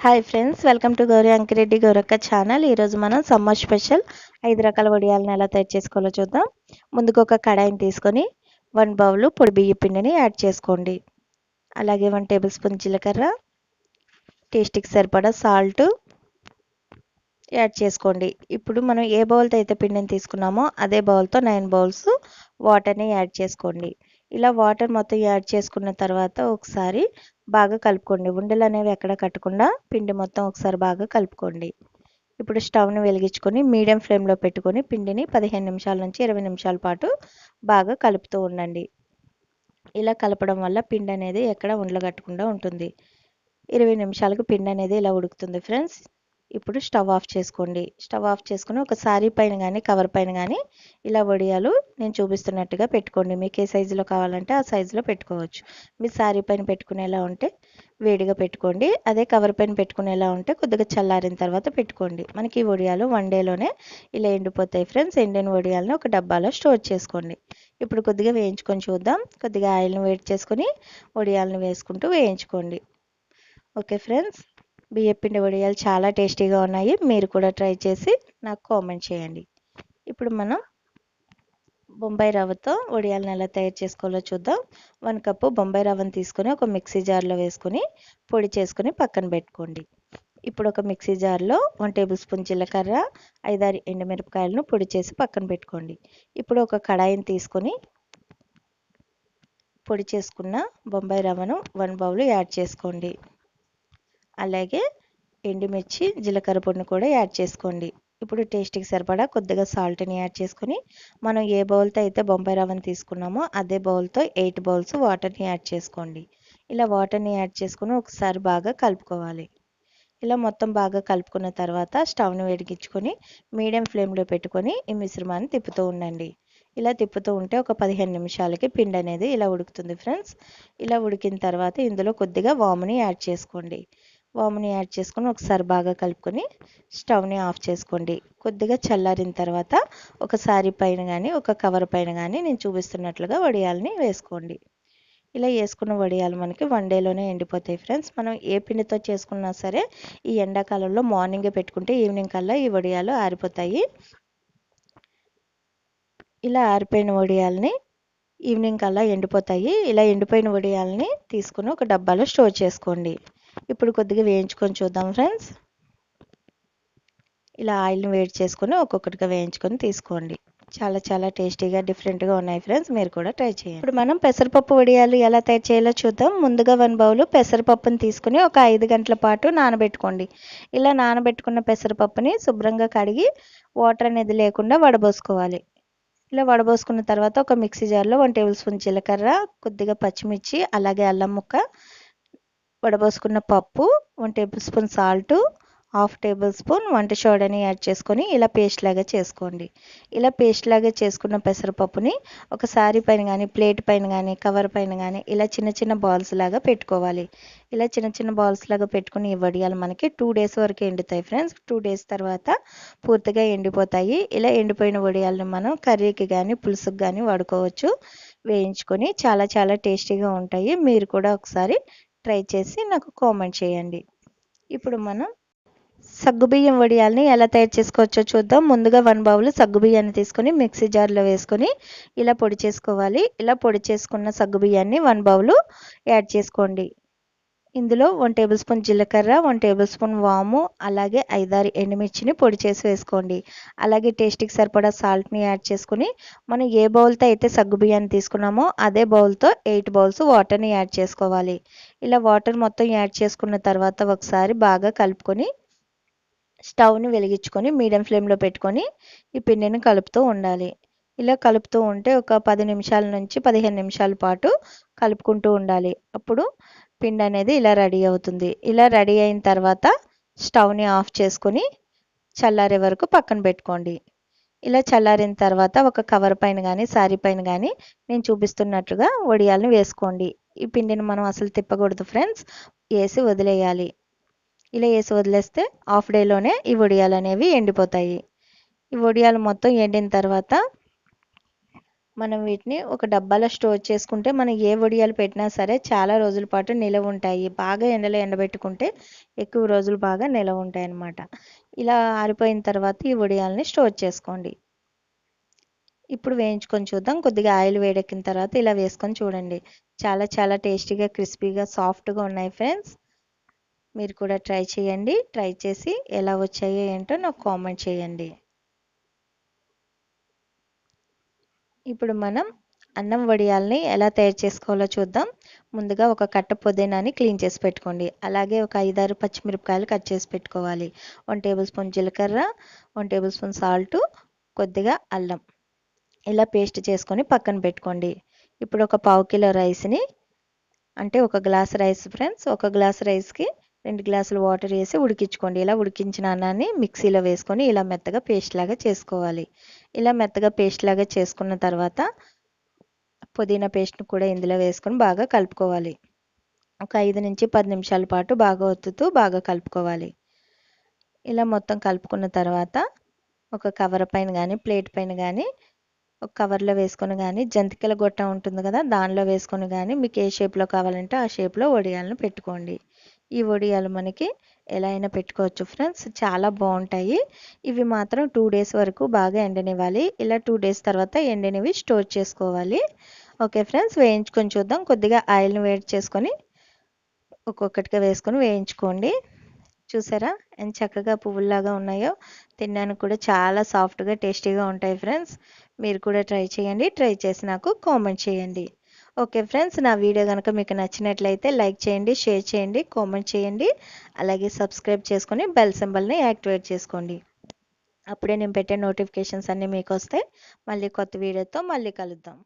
Hi friends welcome to Gowri Ankireddy Gourakka channel ఈరోజు మనం summer special ఐదు రకాల వడియాలను ఎలా తయారు చేసుకోవాలో చూద్దాం. ముందుకు ఒక కడాయిని తీసుకొని వన్ బౌల్ పొడి బియ్య పిండిని యాడ్ చేసుకోండి. అలాగే వన్ టేబుల్ స్పూన్ జీలకర్ర టేస్ట్కి సరిపడా సాల్ట్ యాడ్ చేసుకోండి. ఇప్పుడు మనం ఏ బౌల్తో అయితే పిండిని తీసుకున్నామో అదే బౌల్తో నైన్ బౌల్స్ వాటర్ని యాడ్ చేసుకోండి. ఇలా వాటర్ మొత్తం యాడ్ చేసుకున్న తర్వాత ఒకసారి బాగా కలుపుకోండి. ఉండలు అనేవి ఎక్కడ కట్టకుండా పిండి మొత్తం ఒకసారి బాగా కలుపుకోండి. ఇప్పుడు స్టవ్ని వెలిగించుకొని మీడియం ఫ్లేమ్లో పెట్టుకొని పిండిని పదిహేను నిమిషాల నుంచి ఇరవై నిమిషాల పాటు బాగా కలుపుతూ ఉండండి. ఇలా కలపడం వల్ల పిండి అనేది ఎక్కడ ఉండలు కట్టకుండా ఉంటుంది. ఇరవై నిమిషాలకు పిండి అనేది ఇలా ఉడుకుతుంది ఫ్రెండ్స్. ఇప్పుడు స్టవ్ ఆఫ్ చేసుకోండి. స్టవ్ ఆఫ్ చేసుకుని ఒక శారీ పైన కానీ కవర్ పైన కానీ ఇలా వడియాలు నేను చూపిస్తున్నట్టుగా పెట్టుకోండి. మీకు ఏ సైజులో కావాలంటే ఆ సైజులో పెట్టుకోవచ్చు. మీ శారీ పైన పెట్టుకునేలా ఉంటే వేడిగా పెట్టుకోండి. అదే కవర్ పైన పెట్టుకునేలా ఉంటే కొద్దిగా చల్లారిన తర్వాత పెట్టుకోండి. మనకి ఈ వడియాలు వన్ డేలోనే ఇలా ఎండిపోతాయి ఫ్రెండ్స్. ఎండిన వడియాలను ఒక డబ్బాలో స్టోర్ చేసుకోండి. ఇప్పుడు కొద్దిగా వేయించుకొని చూద్దాం. కొద్దిగా ఆయిల్ని వేడి చేసుకొని వడియాలను వేసుకుంటూ వేయించుకోండి. Okay friends? బియ్యపిండి వడియాలు చాలా టేస్టీగా ఉన్నాయి. మీరు కూడా ట్రై చేసి నాకు కామెంట్ చేయండి. ఇప్పుడు మనం బొంబాయి రవ్వతో వడియాలను ఎలా తయారు చేసుకోవాలో చూద్దాం. వన్ కప్పు బొంబాయి రవ్వను తీసుకొని ఒక మిక్సీ జార్లో వేసుకొని పొడి చేసుకొని పక్కన పెట్టుకోండి. ఇప్పుడు ఒక మిక్సీ జార్లో వన్ టేబుల్ స్పూన్ జీలకర్ర ఐదారు ఎండుమిరపకాయలను పొడి చేసి పక్కన పెట్టుకోండి. ఇప్పుడు ఒక కడాయిని తీసుకొని పొడి చేసుకున్న బొంబాయి రవ్వను వన్ బౌల్ యాడ్ చేసుకోండి. అలాగే ఎండుమిర్చి జీలకర్ర పొడిని కూడా యాడ్ చేసుకోండి. ఇప్పుడు టేస్ట్కి సరిపడా కొద్దిగా సాల్ట్ని యాడ్ చేసుకొని మనం ఏ బౌల్తో అయితే బొంబాయి రవ్వని తీసుకున్నామో అదే బౌల్తో ఎయిట్ బౌల్స్ వాటర్ని యాడ్ చేసుకోండి. ఇలా వాటర్ని యాడ్ చేసుకుని ఒకసారి బాగా కలుపుకోవాలి. ఇలా మొత్తం బాగా కలుపుకున్న తర్వాత స్టవ్ని వేడిగించుకొని మీడియం ఫ్లేమ్లో పెట్టుకొని ఈ మిశ్రమాన్ని తిప్పుతూ ఉండండి. ఇలా తిప్పుతూ ఉంటే ఒక పదిహేను నిమిషాలకి పిండి అనేది ఇలా ఉడుకుతుంది ఫ్రెండ్స్. ఇలా ఉడికిన తర్వాత ఇందులో కొద్దిగా వాముని యాడ్ చేసుకోండి. వాముని యాడ్ చేసుకొని ఒకసారి బాగా కలుపుకొని స్టవ్ని ఆఫ్ చేసుకోండి. కొద్దిగా చల్లారిన తర్వాత ఒక శారీ పైన కానీ ఒక కవర్ పైన కానీ నేను చూపిస్తున్నట్లుగా వడియాలని వేసుకోండి. ఇలా వేసుకున్న వడియాలు మనకి వన్ డేలోనే ఎండిపోతాయి ఫ్రెండ్స్. మనం ఏ పిండితో చేసుకున్నా సరే ఈ ఎండాకాలంలో మార్నింగే పెట్టుకుంటే ఈవినింగ్ కల్లా ఈ వడియాలు ఆరిపోతాయి. ఇలా ఆరిపోయిన వడియాలని ఈవినింగ్ కల్లా ఎండిపోతాయి. ఇలా ఎండిపోయిన వడియాలని తీసుకుని ఒక డబ్బాలో స్టోర్ చేసుకోండి. ఇప్పుడు కొద్దిగా వేయించుకొని చూద్దాం ఫ్రెండ్స్. ఇలా ఆయిల్ని వేడి చేసుకొని ఒక్కొక్కటిగా వేయించుకొని తీసుకోండి. చాలా చాలా టేస్టీగా డిఫరెంట్గా ఉన్నాయి ఫ్రెండ్స్. మీరు కూడా ట్రై చేయండి. ఇప్పుడు మనం పెసరపప్పు వడియాలు ఎలా తయారు చేయాలో చూద్దాం. ముందుగా వన్ బౌల్ పెసరపప్పుని తీసుకుని ఒక ఐదు గంటల పాటు నానబెట్టుకోండి. ఇలా నానబెట్టుకున్న పెసరపప్పుని శుభ్రంగా కడిగి వాటర్ అనేది లేకుండా వడబోసుకోవాలి. ఇలా వడబోసుకున్న తర్వాత ఒక మిక్సీ జార్లో వన్ టేబుల్ స్పూన్ జీలకర్ర కొద్దిగా పచ్చిమిర్చి అలాగే అల్లం ముక్క వడబోసుకున్న పప్పు one tablespoon salt half tablespoon వంట సోడాని యాడ్ చేసుకొని ఇలా పేస్ట్ లాగా చేసుకోండి. ఇలా పేస్ట్ లాగా చేసుకున్న పెసరపప్పుని ఒక సారీ పైన కానీ ప్లేట్ పైన కానీ కవర్ పైన కానీ ఇలా చిన్న చిన్న బాల్స్ లాగా పెట్టుకోవాలి. ఇలా చిన్న చిన్న బాల్స్ లాగా పెట్టుకుని ఈ వడియాలు మనకి టూ డేస్ వరకు ఎండుతాయి ఫ్రెండ్స్ టూ డేస్ తర్వాత పూర్తిగా ఎండిపోతాయి. ఇలా ఎండిపోయిన వడియాలను మనం కర్రీకి కానీ పులుసుకి కానీ వాడుకోవచ్చు. వేయించుకొని చాలా చాలా టేస్టీగా ఉంటాయి. మీరు కూడా ఒకసారి ట్రై చేసి నాకు కామెంట్ చేయండి. ఇప్పుడు మనం సగ్గుబియ్యం వడియాల్ని ఎలా తయారు చేసుకోవచ్చో చూద్దాం. ముందుగా వన్ బౌల్ సగ్గుబియ్యాన్ని తీసుకొని మిక్సీ జార్లో వేసుకొని ఇలా పొడి చేసుకోవాలి. ఇలా పొడి చేసుకున్న సగ్గుబియ్యాన్ని వన్ బౌల్ యాడ్ చేసుకోండి. ఇందులో వన్ టేబుల్ స్పూన్ జీలకర్ర వన్ టేబుల్ స్పూన్ వాము అలాగే ఐదారు ఎండుమిర్చిని పొడి చేసి వేసుకోండి. అలాగే టేస్ట్కి సరిపడా సాల్ట్ని యాడ్ చేసుకుని మనం ఏ బౌల్తో అయితే సగ్గు బియ్యాన్ని తీసుకున్నామో అదే బౌల్తో ఎయిట్ బౌల్స్ వాటర్ని యాడ్ చేసుకోవాలి. ఇలా వాటర్ మొత్తం యాడ్ చేసుకున్న తర్వాత ఒకసారి బాగా కలుపుకొని స్టవ్ని వెలిగించుకొని మీడియం ఫ్లేమ్లో పెట్టుకొని ఈ పిండిని కలుపుతూ ఉండాలి. ఇలా కలుపుతూ ఉంటే ఒక పది నిమిషాల నుంచి పదిహేను నిమిషాల పాటు కలుపుకుంటూ ఉండాలి. అప్పుడు పిండి అనేది ఇలా రెడీ అవుతుంది. ఇలా రెడీ అయిన తర్వాత స్టవ్ని ఆఫ్ చేసుకొని చల్లారే వరకు పక్కన పెట్టుకోండి. ఇలా చల్లారిన తర్వాత ఒక కవర్ పైన కానీ సారీ పైన కానీ నేను చూపిస్తున్నట్టుగా వడియాలను వేసుకోండి. ఈ పిండిని మనం అసలు తిప్పకూడదు ఫ్రెండ్స్. వేసి వదిలేయాలి. ఇలా వేసి వదిలేస్తే హాఫ్ డేలోనే ఈ వడియాలు అనేవి ఎండిపోతాయి. ఈ వడియాలు మొత్తం ఎండిన తర్వాత మనం వీటిని ఒక డబ్బాలో స్టోర్ చేసుకుంటే మనం ఏ వడియాలు పెట్టినా సరే చాలా రోజుల పాటు నిలవ ఉంటాయి. బాగా ఎండలో ఎండబెట్టుకుంటే ఎక్కువ రోజులు బాగా నిలవ ఉంటాయి అన్నమాట. ఇలా ఆరిపోయిన తర్వాత ఈ వడియాలని స్టోర్ చేసుకోండి. ఇప్పుడు వేయించుకొని చూద్దాం. కొద్దిగా ఆయిల్ వేడెక్కిన తర్వాత ఇలా వేసుకొని చూడండి. చాలా చాలా టేస్టీగా క్రిస్పీగా సాఫ్ట్గా ఉన్నాయి ఫ్రెండ్స్. మీరు కూడా ట్రై చేయండి. ట్రై చేసి ఎలా వచ్చాయో ఏంటో నాకు కామెంట్ చేయండి. ఇప్పుడు మనం అన్నం వడియాల్ని ఎలా తయారు చేసుకోవాలో చూద్దాం. ముందుగా ఒక కట్ట పుదీనాని క్లీన్ చేసి పెట్టుకోండి. అలాగే ఒక ఐదారు పచ్చిమిరపకాయలు కట్ చేసి పెట్టుకోవాలి. వన్ టేబుల్ స్పూన్ జీలకర్ర వన్ టేబుల్ స్పూన్ సాల్ట్ కొద్దిగా అల్లం. ఇలా పేస్ట్ చేసుకొని పక్కన పెట్టుకోండి. ఇప్పుడు ఒక పావు కిలో రైస్ని అంటే ఒక గ్లాస్ రైస్ ఫ్రెండ్స్ ఒక గ్లాస్ రైస్కి రెండు గ్లాసులు వాటర్ వేసి ఉడికించుకోండి. ఇలా ఉడికించిన అన్నాన్ని మిక్సీలో వేసుకొని ఇలా మెత్తగా పేస్ట్ లాగా చేసుకోవాలి. ఇలా మెత్తగా పేస్ట్ లాగా చేసుకున్న తర్వాత పుదీనా పేస్ట్ని కూడా ఇందులో వేసుకొని బాగా కలుపుకోవాలి. ఒక ఐదు నుంచి పది నిమిషాల పాటు బాగా ఒత్తుతూ బాగా కలుపుకోవాలి. ఇలా మొత్తం కలుపుకున్న తర్వాత ఒక కవర్ పైన కానీ ప్లేట్ పైన కానీ ఒక కవర్లో వేసుకొని కానీ జంతికల గొట్ట ఉంటుంది కదా దానిలో వేసుకొని కానీ మీకు ఏ షేప్లో కావాలంటే ఆ షేప్లో వడియాలను పెట్టుకోండి. ఈ వడియాలు మనకి ఎలా అయినా పెట్టుకోవచ్చు ఫ్రెండ్స్. చాలా బాగుంటాయి. ఇవి మాత్రం టూ డేస్ వరకు బాగా ఎండనివ్వాలి. ఇలా టూ డేస్ తర్వాత ఎండనివి స్టోర్ చేసుకోవాలి. ఓకే ఫ్రెండ్స్ వేయించుకొని చూద్దాం. కొద్దిగా ఆయిల్ని వేడి చేసుకొని ఒక్కొక్కటిగా వేసుకొని వేయించుకోండి. చూసారా? ఎంత చక్కగా పువ్వుల్లాగా ఉన్నాయో. తినడానికి కూడా చాలా సాఫ్ట్గా టేస్టీగా ఉంటాయి ఫ్రెండ్స్. మీరు కూడా ట్రై చేయండి. ట్రై చేసి నాకు కామెంట్ చేయండి. ఓకే ఫ్రెండ్స్ నా వీడియో కనుక మీకు నచ్చినట్లయితే లైక్ చేయండి షేర్ చేయండి కామెంట్ చేయండి అలాగే సబ్స్క్రైబ్ చేసుకొని బెల్ సింబల్ని యాక్టివేట్ చేసుకోండి. అప్పుడే నేను పెట్టే నోటిఫికేషన్స్ అన్నీ మీకు వస్తాయి. మళ్ళీ కొత్త వీడియోతో మళ్ళీ కలుద్దాం.